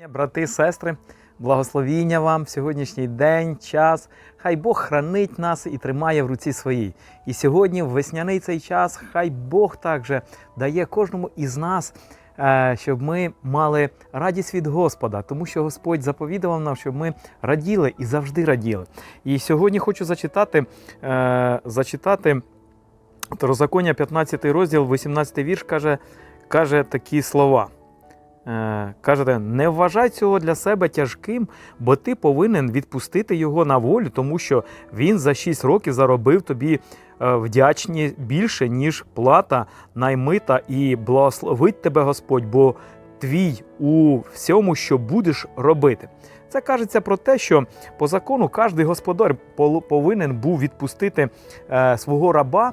Брати, сестри, благословіння вам в сьогоднішній день, час. Хай Бог хранить нас і тримає в руці своїй. І сьогодні, в весняний цей час, хай Бог також дає кожному із нас, е, щоб ми мали радість від Господа, тому що Господь заповідував нам, щоб ми раділи і завжди раділи. І сьогодні хочу зачитати, е, зачитати Второзаконня, 15 розділ, 18 вірш каже, каже такі слова. Е, Кажете, не вважай цього для себе тяжким, бо ти повинен відпустити його на волю, тому що він за 6 років заробив тобі е, вдячні більше, ніж плата наймита, і благословить тебе Господь, бо твій у всьому, що будеш робити. Це кажеться про те, що по закону кожен господар повинен був відпустити е, свого раба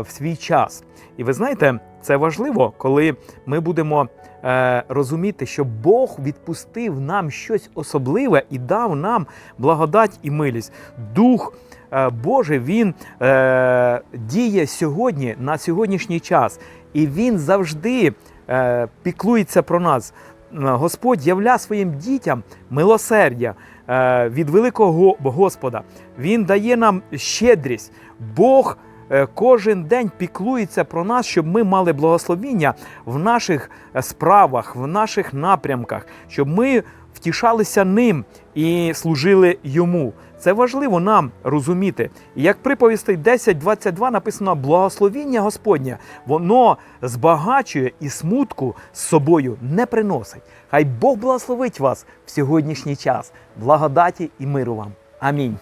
в свій час. І ви знаєте, це важливо, коли ми будемо е, розуміти, що Бог відпустив нам щось особливе і дав нам благодать і милість. Дух е, Божий він е, діє сьогодні на сьогоднішній час, і він завжди е, піклується про нас. Е, Господь явля своїм дітям милосердя е, від великого Господа. Він дає нам щедрість. Бог е, кожен день піклується про нас, щоб ми мали благословіння в наших е, справах, в наших напрямках, щоб ми втішалися ним і служили йому. Це важливо нам розуміти. І як приповістей 10.22 написано благословіння Господнє, воно збагачує і смутку з собою не приносить. Хай Бог благословить вас в сьогоднішній час. Благодаті і миру вам. Амінь.